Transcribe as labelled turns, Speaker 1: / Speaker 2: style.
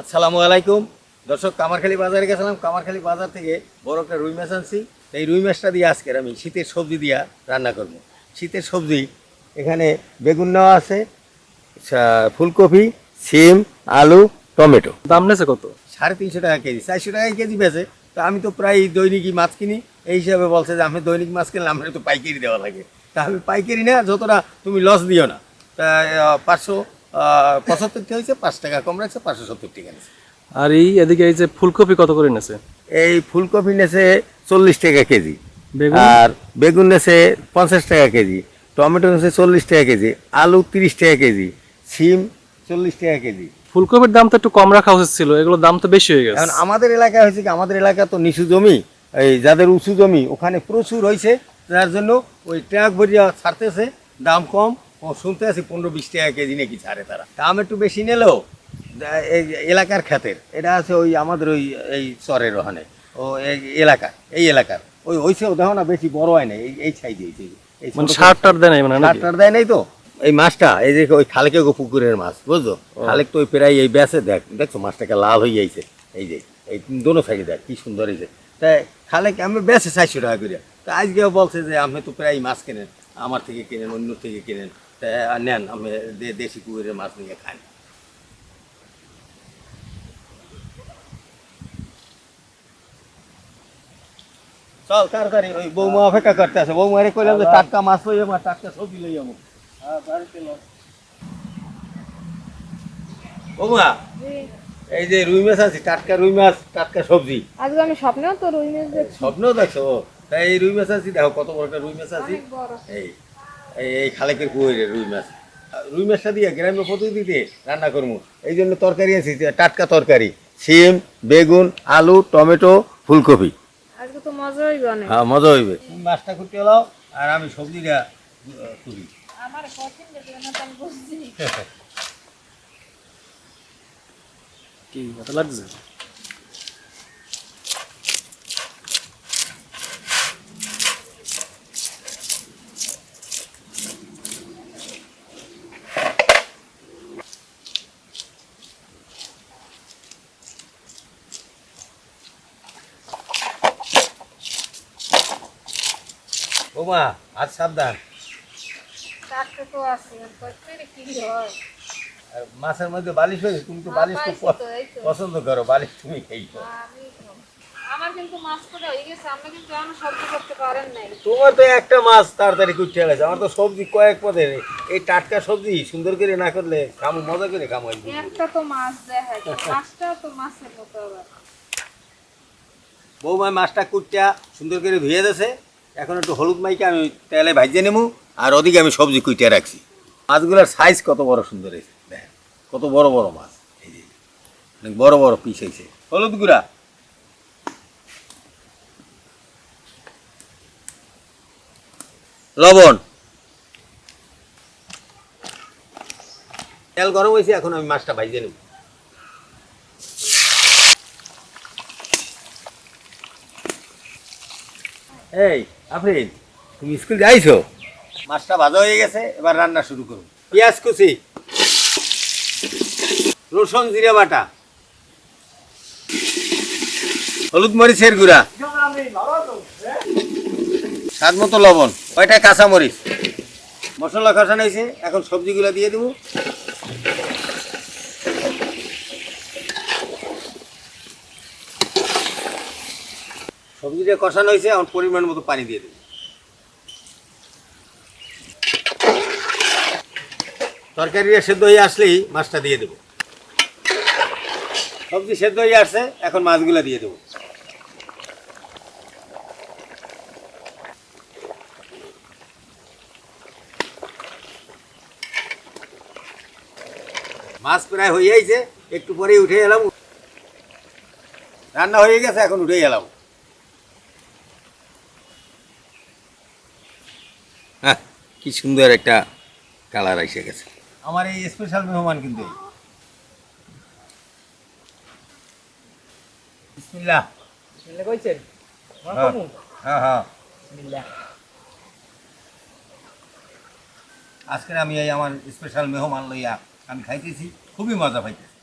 Speaker 1: আসসালামু আলাইকুম। দর্শক কামারখালী বাজারে গেছিলাম। কামারখালী বাজার থেকে বড় একটা রুই মাছ আনছি। এই রুই মাছটা দিয়ে আজকের আমি শীতের সবজি দিয়া রান্না করব। শীতের সবজি এখানে বেগুন নেওয়া আছে ফুলকপি সিম আলু টমেটো।
Speaker 2: দাম নেছে কত?
Speaker 1: সাড়ে তিনশো টাকা কেজি চারশো টাকা কেজি বেছে তো আমি তো প্রায় দৈনিকই মাছ কিনি। এই হিসাবে বলছে যে আমি দৈনিক মাছ কিনলে আমার তো পাইকারি দেওয়া লাগে। তা আমি পাইকারি না যতটা তুমি লস দিও না। তা পাঁচশো আহ, পঁচাত্তরটি হয়েছে পাঁচ টাকা কম রাখছে পাঁচশো সত্তর টাকা নিচ্ছে
Speaker 2: আর এই এদিকে এই যে ফুলকপি কত করে নেছে?
Speaker 1: এই ফুলকপি নেছে চল্লিশ টাকা কেজি। আর বেগুন নেছে পঞ্চাশ টাকা কেজি টমেটো নেছে চল্লিশ টাকা কেজি আলু তিরিশ টাকা কেজি সিম চল্লিশ টাকা কেজি।
Speaker 2: ফুলকপির দাম তো একটু কম রাখা উচিত ছিল এগুলোর দাম তো বেশি হয়ে গেছে।
Speaker 1: এখন আমাদের এলাকায় হয়েছে কি আমাদের এলাকা তো নিচু জমি এই যাদের উঁচু জমি ওখানে প্রচুর হয়েছে যার জন্য ওই ট্রাক ভরিয়া ছাড়তেছে দাম কম। ও শুনতে আছি পনেরো বিশ টাকা কেজি নাকি ছাড়ে তারা। দাম একটু বেশি নিলেও এই এলাকার খ্যাতের। এটা আছে ওই আমাদের ওই এই চরের ওখানে। ও এই এলাকা এই এলাকার। ওই হয়েছে দেখো না বেশি বড় হয় না এই এই সাইজে হয়েছে এই
Speaker 2: মানে
Speaker 1: ছোট
Speaker 2: সার টার দেয় নাই মানে?
Speaker 1: টাটার দেয় নাই তো। এই মাছটা এই যে ওই খালেকে গো পুকুরের মাছ বুঝছ? খালেক তো ওই প্রায় এই ব্যাসে দেখ দেখছ? মাছটাকে লাল হয়ে যাইছে। এই যে এই দোনো সাইডে দেখ কি সুন্দর হয়েছে তাই খালেক আমি বেসে চারশো টাকা করে তা আজকেও বলছে যে আপনি তো প্রায় মাছ কেনেন আমার থেকে কেনেন অন্য থেকে কেনেন। নেন আমি দেশি পুকুরের মাছ নিয়ে খান চল তাড়াতাড়ি ওই বৌমা অপেক্ষা করতে আছে। বৌমারে কইলাম যে টাটকা মাছ লই আমার টাটকা সবজি লই আমার বৌমা এই যে রুই মাছ আছে টাটকা রুই মাছ টাটকা সবজি।
Speaker 3: আজকে আমি স্বপ্নেও তো রুই মাছ দেখছি।
Speaker 1: স্বপ্ন দেখছ? তাই এই রুই মাছ আছে দেখো কত বড় একটা রুই মাছ আছে। এই এই খালেকের কুয়ের রুই মাছ। রুই মাছটা দিয়ে গ্রাম্য পদ্ধতিতে রান্না করব এই জন্য তরকারি আছে টাটকা তরকারি সিম বেগুন আলু টমেটো ফুলকপি।
Speaker 3: আজকে তো মজা হইবে অনেক।
Speaker 1: হ্যাঁ মজা হইবে। তুমি মাছটা করতে হলো আর আমি সবজিটা করি
Speaker 3: আমার বুঝছি।
Speaker 2: কি লাগছে?
Speaker 1: বৌমা আর সাবধান।
Speaker 3: তো আছে কি হয়?
Speaker 1: মাছের মধ্যে বালিশ হয়েছে তুমি তো বালিশ খুব। পছন্দ করো বালিশ তুমি খেয়েছো
Speaker 3: আমি আমার কিন্তু মাছ করে হয়ে গেছে আপনি কিন্তু এখনও সহ্য করতে পারেন নাই।
Speaker 1: তোমার তো একটা মাছ তাড়াতাড়ি কুটতে গেছে আমার তো সবজি কয়েক পদের। এই টাটকা সবজি সুন্দর করে না করলে মজা করে খামো আজকে।
Speaker 3: একটা তো মাছ দেখায় মাছটা তো মাছের মতো আবার।
Speaker 1: বৌমা মাছটা কুটটা সুন্দর করে ধুয়ে দিয়েছে। এখন একটু হলুদ মাইকে আমি তেলে ভাজিয়ে নেব, আর ওদিকে আমি সবজি কুইটে রাখছি। মাছগুলোর সাইজ কত বড় সুন্দর হয়েছে, দেখেন, কত বড় বড় মাছ। এই যে, অনেক বড় বড় পিস হয়েছে। হলুদ গুঁড়া। লবণ। তেল গরম হয়েছে, এখন আমি মাছটা ভাজিয়ে নেব। এই আফরিন তুমি স্কুল যাইছো মাছটা ভাজা হয়ে গেছে এবার রান্না শুরু করো পেঁয়াজ কুচি রসুন জিরে বাটা হলুদ মরিচের গুঁড়া স্বাদ মতো লবণ কয়টা কাঁচা মরিচ মশলা কষানো হয়েছে এখন সবজিগুলো দিয়ে দেবো। সবজিটা কষানো হয়েছে, এখন পরিমাণ মতো পানি দিয়ে দেবো। তরকারিটা সেদ্ধ হয়ে আসলেই মাছটা দিয়ে দেবো। সবজি সেদ্ধ হয়ে আসছে, এখন মাছগুলো দিয়ে দেবো। মাছ প্রায় হয়ে যাইছে একটু পরেই উঠে এলাম। রান্না হয়ে গেছে, এখন উঠে এলাম হ্যাঁ কি সুন্দর একটা কালার এসে গেছে। আমার এই স্পেশাল মেহমান কিন্তু এই। বিসমিল্লাহ।
Speaker 4: কইছেন?
Speaker 1: হ্যাঁ হ্যাঁ হ্যাঁ। আজকে আমি এই আমার স্পেশাল মেহমান লইয়া আমি খাইতেছি খুবই মজা পাইতেছি।